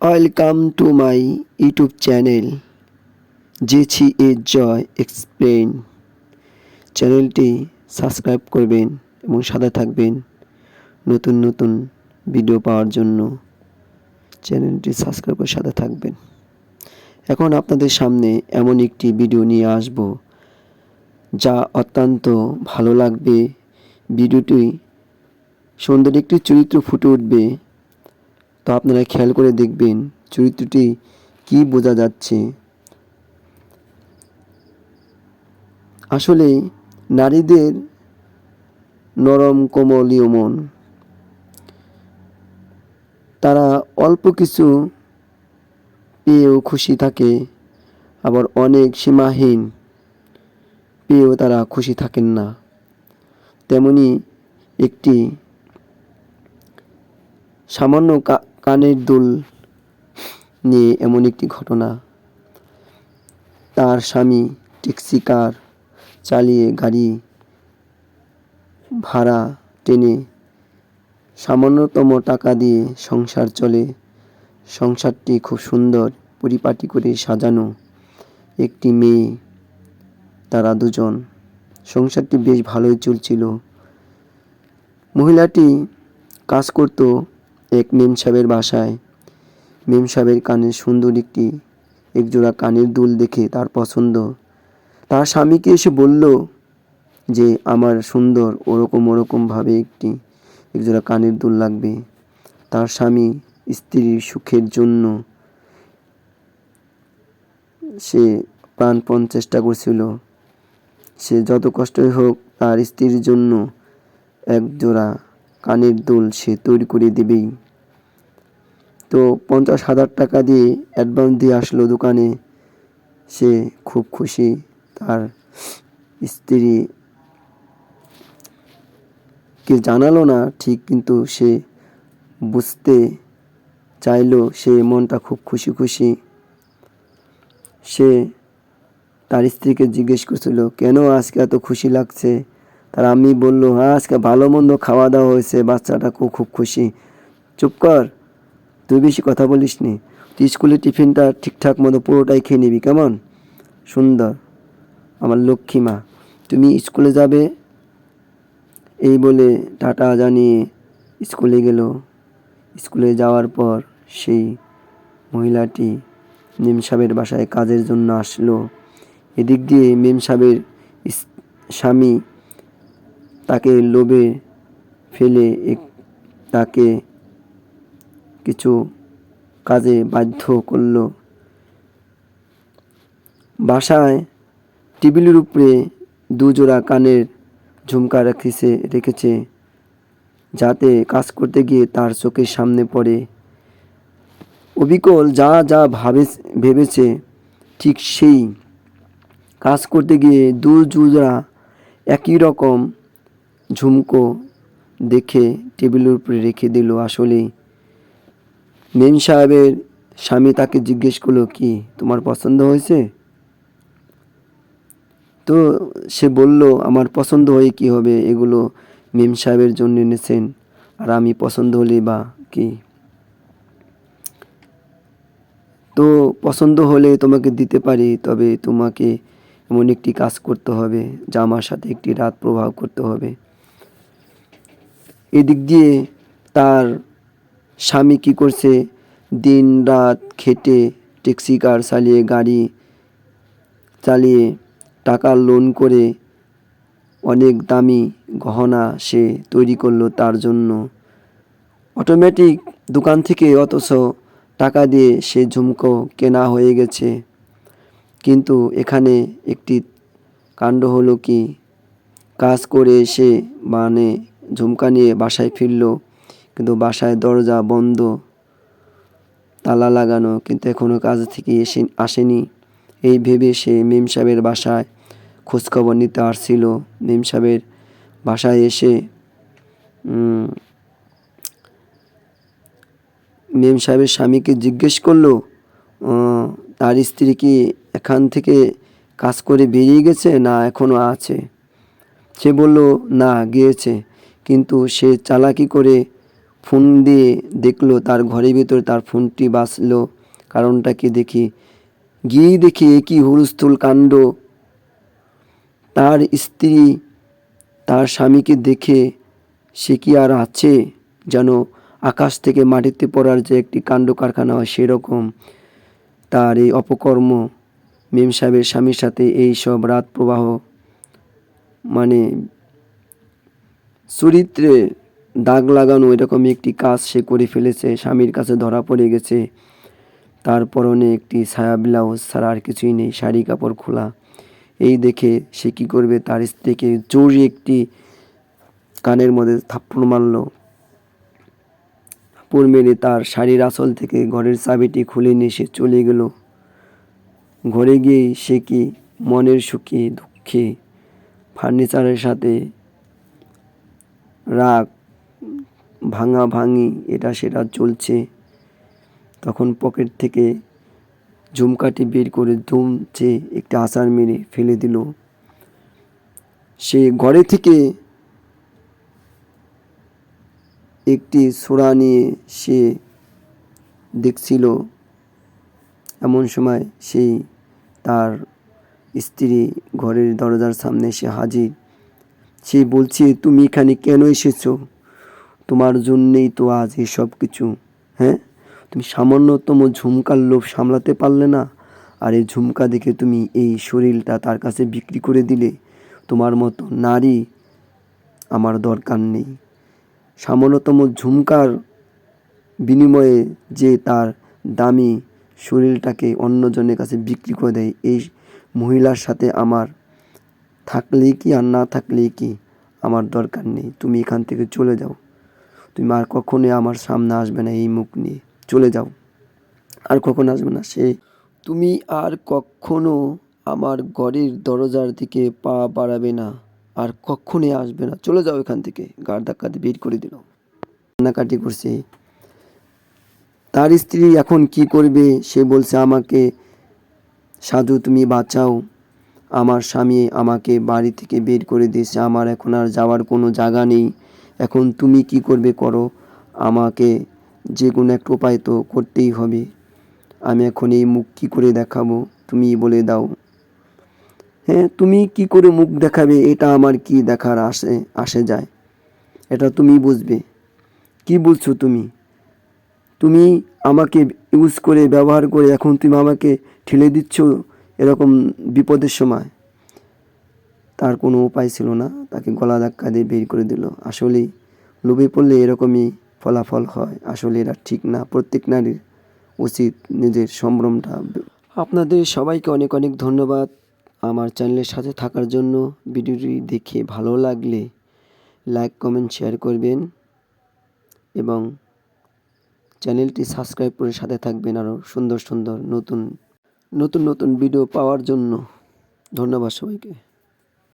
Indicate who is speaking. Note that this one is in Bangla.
Speaker 1: Welcome to my YouTube channel জেছি এ জয় এক্সপ্লেন চ্যানেলটি সাবস্ক্রাইব করবেন এবং সাথে থাকবেন নতুন নতুন ভিডিও পাওয়ার জন্য। চ্যানেলটি সাবস্ক্রাইব করে সাথে থাকবেন। এখন আপনাদের সামনে এমন একটি ভিডিও নিয়ে আসব, যা অত্যন্ত ভালো লাগবে। ভিডিওটি সুন্দর একটি চরিত্র ফুটে উঠবে। তো আপনারা খেয়াল করে দেখবেন চরিত্রটি কি বোঝা যাচ্ছে। আসলে নারীদের নরম কোমলীয় মন তারা অল্প কিছু পেয়েও খুশি থাকে, আবার অনেক সীমাহীন পেয়েও তারা খুশি থাকেন না। তেমনি একটি সামান্য কা- কানের দুল নিয়ে এমন একটি ঘটনা। তার স্বামী ট্যাক্সি কার চালিয়ে গাড়ি ভাড়া টেনে সামান্যতম টাকা দিয়ে সংসার চলে। সংসারটি খুব সুন্দর, পরিপাটি করে সাজানো একটি মেয়ে, তারা দুজন। সংসারটি বেশ ভালোই চলছিল। মহিলাটি কাজ করত এক মেম সাহেবের বাসায়। মেম সাহেবের কানের সুন্দর একটি, একজোড়া কানের দুল দেখে তার পছন্দ। তার স্বামীকে এসে বলল যে, আমার সুন্দর, ওরকম ওরকমভাবে একটি, একজোড়া কানের দুল লাগবে। তার স্বামী স্ত্রীর সুখের জন্য সে প্রাণপণ চেষ্টা করছিল। সে যত কষ্টই হোক, তার স্ত্রীর জন্য এক জোড়া কানের দুল সে তৈরি করে দেবেই। তো পঞ্চাশ হাজার টাকা দিয়ে অ্যাডভান্স দিয়ে আসলো দোকানে। সে খুব খুশি, তার স্ত্রী কে জানালো না, ঠিক কিন্তু সে বুঝতে চাইলো, সে মনটা খুব খুশি খুশি। সে তার স্ত্রীকে জিজ্ঞেস করছিল, কেন আজকে এত খুশি লাগছে? তার আমি বলল হ্যাঁ আজকে ভালো মন্দ খাওয়া দাওয়া হয়েছে, বাচ্চাটা খুব খুব খুশি। চুপ কর তুই বেশি কথা বলিস নি তুই স্কুলে টিফিনটা ঠিকঠাক মতো পুরোটাই খেয়ে নিবি, কেমন? সুন্দর। আমার লক্ষ্মী মা, তুমি স্কুলে যাবে? এই বলে টাটা জানিয়ে স্কুলে গেল। স্কুলে যাওয়ার পর সেই মহিলাটি মেম সাহেবের বাসায় কাজের জন্য আসলো। এদিক দিয়ে মেম সাহেবের স্বামী তাকে লোভে ফেলে তাকে কাজে বাধ্য করল। বাসায় টেবিলের উপরে দুজোড়া কানের ঝুমকা রেখেছে রেখেছে, যাতে কাজ করতে গিয়ে তার চোখের সামনে পড়ে। অবিকল যা যা ভাবে ভেবেছে, ঠিক সেই কাজ করতে গিয়ে দু জোড়া একই রকম ঝুমকো দেখে টেবিলের উপরে রেখে দিল। আসলেই মেম সাহেবের স্বামী তাকে জিজ্ঞেস করল, কি তোমার পছন্দ হয়েছে? তো সে বলল, আমার পছন্দ হয়ে কি হবে? এগুলো মেম সাহেবের জন্য এনেছেন। আর আমি পছন্দ হলে বা কি? তো পছন্দ হলে তোমাকে দিতে পারি, তবে তোমাকে এমন একটি কাজ করতে হবে, যা আমার সাথে একটি রাত প্রভাব করতে হবে। এদিক দিয়ে তার স্বামী কী করছে? দিন রাত খেটে ট্যাক্সি কার চালিয়ে গাড়ি চালিয়ে টাকা লোন করে অনেক দামি গহনা সে তৈরি করল তার জন্য। অটোমেটিক দোকান থেকে অথচ টাকা দিয়ে সে ঝুমকো কেনা হয়ে গেছে। কিন্তু এখানে একটি কাণ্ড হলো কি? কাজ করে এসে মানে ঝুমকা নিয়ে বাসায় ফিরল। কিন্তু বাসায় দরজা বন্ধ, তালা লাগানো কিন্তু এখনও কাজ থেকে এসে আসেনি। এই ভেবে সে মেম সাহেবের বাসায় খোঁজখবর নিতে আসছিল। মেম সাহেবের বাসায় এসে মেম সাহেবের স্বামীকে জিজ্ঞেস করল তার স্ত্রী কি এখান থেকে কাজ করে বেরিয়ে গেছে না এখনও আছে? সে বলল, না, গিয়েছে। কিন্তু সে চালাকি করে ফোন দিয়ে দেখল, তার ঘরের ভিতরে তার ফোনটি বাজলো। কারণটা কি দেখি? গিয়ে দেখি এ কি হুলস্থুল কাণ্ড। তার স্ত্রী তার স্বামীকে দেখে সে কি আর আছে? যেন আকাশ থেকে মাটিতে পড়ার যে একটি কাণ্ড কারখানা হয় সেরকম। তার এই অপকর্ম, মেম সাহেবের স্বামীর সাথে এই সব রাত প্রবাহ মানে চরিত্রে দাগ লাগানো এরকম একটি কাজ সে করে ফেলেছে, স্বামীর কাছে ধরা পড়ে গেছে। তার পরনে একটি ছায়া ব্লাউজ ছাড়া আর কিছুই নেই, শাড়ি কাপড় খোলা। এই দেখে সে কী করবে? তার স্ত্রীকে জোরে একটি কানের মধ্যে থাপ্পড় মারলো। থাপ্পড় মেরে তার শাড়ির আঁচল থেকে ঘরের চাবিটি খুলে নিয়ে সে চলে গেল। ঘরে গিয়েই সে কি মনের সুখে, দুঃখে, ফার্নিচারের সাথে রাগ ভাঙা ভাঙি এটা সেটা চলছে। তখন পকেট থেকে ঝুমকাটি বের করে ধুমছে একটা আচার মেরে ফেলে দিল। সে ঘরে থেকে একটি সোড়া নিয়ে সে দেখছিল, এমন সময় সেই তার স্ত্রী ঘরের দরজার সামনে এসে হাজির। সে বলছে, তুমি এখানে কেন এসেছ? তোমার জন্যেই তো আজ এই সব কিছু হ্যাঁ? তুমি সামান্যতম ঝুমকার লোভ সামলাতে পারলে না? আর এই ঝুমকা দেখে তুমি এই শরীরটা তার কাছে বিক্রি করে দিলে, তোমার মতো নারী আমার দরকার নেই। সামান্যতম ঝুমকার বিনিময়ে যে তার দামি শরীরটাকে অন্যজনের কাছে বিক্রি করে দেয়, এই মহিলার সাথে আমার থাকলেই কি আর না থাকলেই কি আমার দরকার নেই? তুমি এখান থেকে চলে যাও। তুমি আর কখনোই আমার সামনে আসবে না এই মুখ নিয়ে। চলে যাও। আর কখনো আসবে না সে। তুমি আর কখনো আমার ঘরের দরজার দিকে পা বাড়াবে না। আর কখনোই আসবে না। চলে যাও এখান থেকে। গাড় ধাক্কা দিয়ে বের করে দিল কান্নাকাটি করছে। তার স্ত্রী এখন কি করবে? সে বলছে, আমাকে সাধু তুমি বাঁচাও। আমার স্বামী আমাকে বাড়ি থেকে বের করে দিয়েছে। আমার এখন আর যাওয়ার কোনো জায়গা নেই। এখন তুমি কি করবে করো? আমাকে যে কোনো একটা উপায় তো করতেই হবে। আমি এখন এই মুখ কী করে দেখাবো? তুমি বলে দাও। হ্যাঁ তুমি কি করে মুখ দেখাবে? এটা আমার কি দেখার আসে আসে যায়। এটা তুমি বুঝবে। কি বলছো তুমি? তুমি আমাকে ইউজ করে, ব্যবহার করে এখন তুমি আমাকে ঠেলে দিচ্ছ এরকম বিপদের সময়? তার কোনো উপায় ছিল না, তাকে গলা ধাক্কা দিয়ে বের করে দিল। আসলে লোভে পড়লে এরকমই ফলাফল হয়। আসলে এটা ঠিক না, প্রত্যেক নারীর উচিত নিজের সম্ভ্রমটা আপনাদের সবাইকে অনেক অনেক ধন্যবাদ। আমার চ্যানেলের সাথে থাকার জন্য ভিডিওটি দেখে ভালো লাগলে লাইক, কমেন্ট, শেয়ার করবেন এবং চ্যানেলটি সাবস্ক্রাইব করে সাথে থাকবেন আরও সুন্দর সুন্দর নতুন নতুন নতুন ভিডিও পাওয়ার জন্য। ধন্যবাদ সবাইকে।